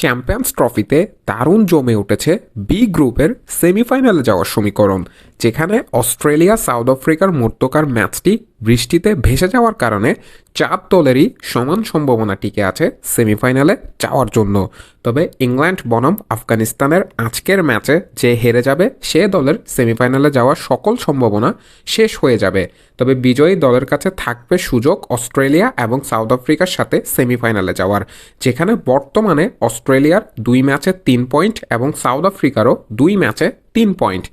Champions ট্রফিতে দারুণ জমে উঠেছে বি গ্রুপের সেমিফাইনালে যাওয়ার সমীকরণ। যেখানে অস্ট্রেলিয়া, সাউথ আফ্রিকার মধ্যকার ম্যাচটি বৃষ্টিতে ভেসে যাওয়ার কারণে চার দলেরই সমান সম্ভাবনা টিকে আছে সেমিফাইনালে যাওয়ার জন্য। তবে ইংল্যান্ড বনাম আফগানিস্তানের আজকের ম্যাচে যে হেরে যাবে, সে দলের সেমিফাইনালে যাওয়ার সকল সম্ভাবনা শেষ হয়ে যাবে। তবে বিজয়ী দলের কাছে থাকবে সুযোগ অস্ট্রেলিয়া এবং সাউথ আফ্রিকার সাথে সেমিফাইনালে যাওয়ার, যেখানে বর্তমানে অস্ট্রেলিয়ার দুই ম্যাচে তিন পয়েন্ট এবং সাউথ আফ্রিকারও দুই ম্যাচে তিন পয়েন্ট।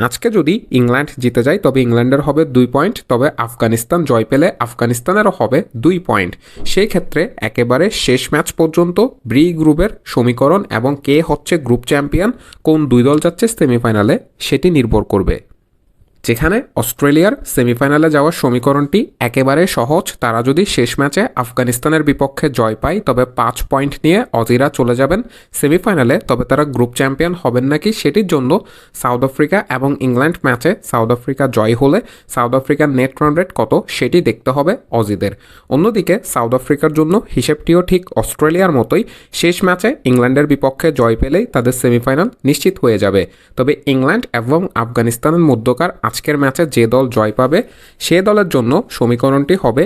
আজকে যদি ইংল্যান্ড জিতে যায়, তবে ইংল্যান্ডের হবে দুই পয়েন্ট, তবে আফগানিস্তান জয় পেলে আফগানিস্তানেরও হবে দুই পয়েন্ট। সেই ক্ষেত্রে একেবারে শেষ ম্যাচ পর্যন্ত ব্রি গ্রুপের সমীকরণ এবং কে হচ্ছে গ্রুপ চ্যাম্পিয়ন, কোন দুই দল যাচ্ছে সেমিফাইনালে সেটি নির্ভর করবে। যেখানে অস্ট্রেলিয়ার সেমিফাইনালে যাওয়ার সমীকরণটি একেবারে সহজ। তারা যদি শেষ ম্যাচে আফগানিস্তানের বিপক্ষে জয় পায়, তবে পাঁচ পয়েন্ট নিয়ে অজিরা চলে যাবেন সেমিফাইনালে। তবে তারা গ্রুপ চ্যাম্পিয়ন হবেন নাকি সেটির জন্য সাউথ আফ্রিকা এবং ইংল্যান্ড ম্যাচে সাউথ আফ্রিকা জয় হলে সাউথ আফ্রিকার নেট রান রেট কত সেটি দেখতে হবে অজিদের। অন্যদিকে সাউথ আফ্রিকার জন্য হিসেবটিও ঠিক অস্ট্রেলিয়ার মতোই। শেষ ম্যাচে ইংল্যান্ডের বিপক্ষে জয় পেলেই তাদের সেমিফাইনাল নিশ্চিত হয়ে যাবে। তবে ইংল্যান্ড এবং আফগানিস্তানের মধ্যকার আজকের ম্যাচে যে দল জয় পাবে, সে দলের জন্য সমীকরণটি হবে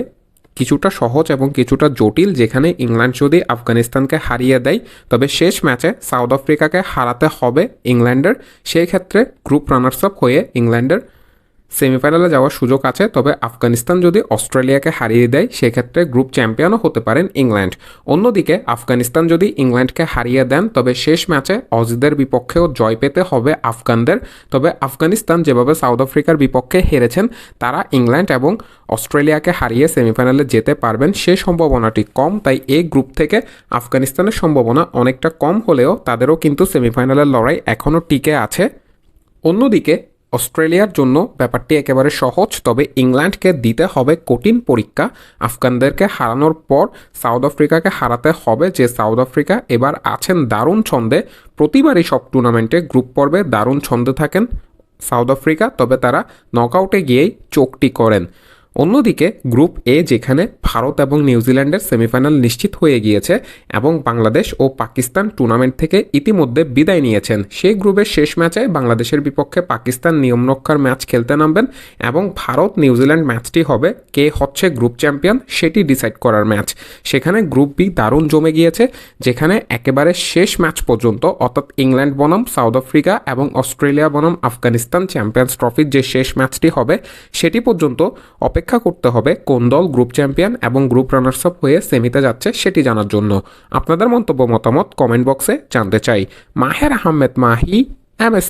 কিছুটা সহজ এবং কিছুটা জটিল, যেখানে ইংল্যান্ড যদি আফগানিস্তানকে হারিয়ে দেয়, তবে শেষ ম্যাচে সাউথ আফ্রিকাকে হারাতে হবে ইংল্যান্ডের। সেই ক্ষেত্রে গ্রুপ রানার্স আপ হয়ে ইংল্যান্ডের সেমিফাইনালে যাওয়ার সুযোগ আছে, তবে আফগানিস্তান যদি অস্ট্রেলিয়াকে হারিয়ে দেয়, সেক্ষেত্রে গ্রুপ চ্যাম্পিয়নও হতে পারেন ইংল্যান্ড। অন্যদিকে, আফগানিস্তান যদি ইংল্যান্ডকে হারিয়ে দেন, তবে শেষ ম্যাচে অজিদের বিপক্ষেও জয় পেতে হবে আফগানদের। তবে আফগানিস্তান যেভাবে সাউথ আফ্রিকার বিপক্ষে হেরেছেন, তারা ইংল্যান্ড এবং অস্ট্রেলিয়াকে হারিয়ে সেমিফাইনালে যেতে পারবেন সে সম্ভাবনাটি কম। তাই এই গ্রুপ থেকে আফগানিস্তানের সম্ভাবনা অনেকটা কম হলেও তাদেরও কিন্তু সেমিফাইনালের লড়াই এখনও টিকে আছে। অন্যদিকে অস্ট্রেলিয়ার জন্য ব্যাপারটি একেবারে সহজ, তবে ইংল্যান্ডকে দিতে হবে কঠিন পরীক্ষা। আফগানদেরকে হারানোর পর সাউথ আফ্রিকাকে হারাতে হবে যে সাউথ আফ্রিকা এবার আছেন দারুণ ছন্দে। প্রতিবারই সব টুর্নামেন্টে গ্রুপ পর্বে দারুণ ছন্দে থাকেন সাউথ আফ্রিকা, তবে তারা নকআউটে গিয়েই চোখটি করেন। অন্যদিকে গ্রুপ এ যেখানে ভারত এবং নিউজিল্যান্ডের সেমিফাইনাল নিশ্চিত হয়ে গিয়েছে এবং বাংলাদেশ ও পাকিস্তান টুর্নামেন্ট থেকে ইতিমধ্যে বিদায় নিয়েছেন, সেই গ্রুপের শেষ ম্যাচে বাংলাদেশের বিপক্ষে পাকিস্তান নিয়মরক্ষার ম্যাচ খেলতে নামবেন এবং ভারত নিউজিল্যান্ড ম্যাচটি হবে কে হচ্ছে গ্রুপ চ্যাম্পিয়ন সেটি ডিসাইড করার ম্যাচ। সেখানে গ্রুপ বি দারুণ জমে গিয়েছে, যেখানে একেবারে শেষ ম্যাচ পর্যন্ত, অর্থাৎ ইংল্যান্ড বনাম, সাউথ আফ্রিকা এবং অস্ট্রেলিয়া বনাম আফগানিস্তান চ্যাম্পিয়ন্স ট্রফির যে শেষ ম্যাচটি হবে, সেটি পর্যন্ত অপেক্ষা অপেক্ষা করতে হবে কোন দল গ্রুপ চ্যাম্পিয়ন এবং গ্রুপ রানার্স আপ হয়ে সেমিতে যাচ্ছে সেটি জানার জন্য। আপনাদের মন্তব্য মতামত কমেন্ট বক্সে জানতে চাই। Maher Ahmed Mahi M S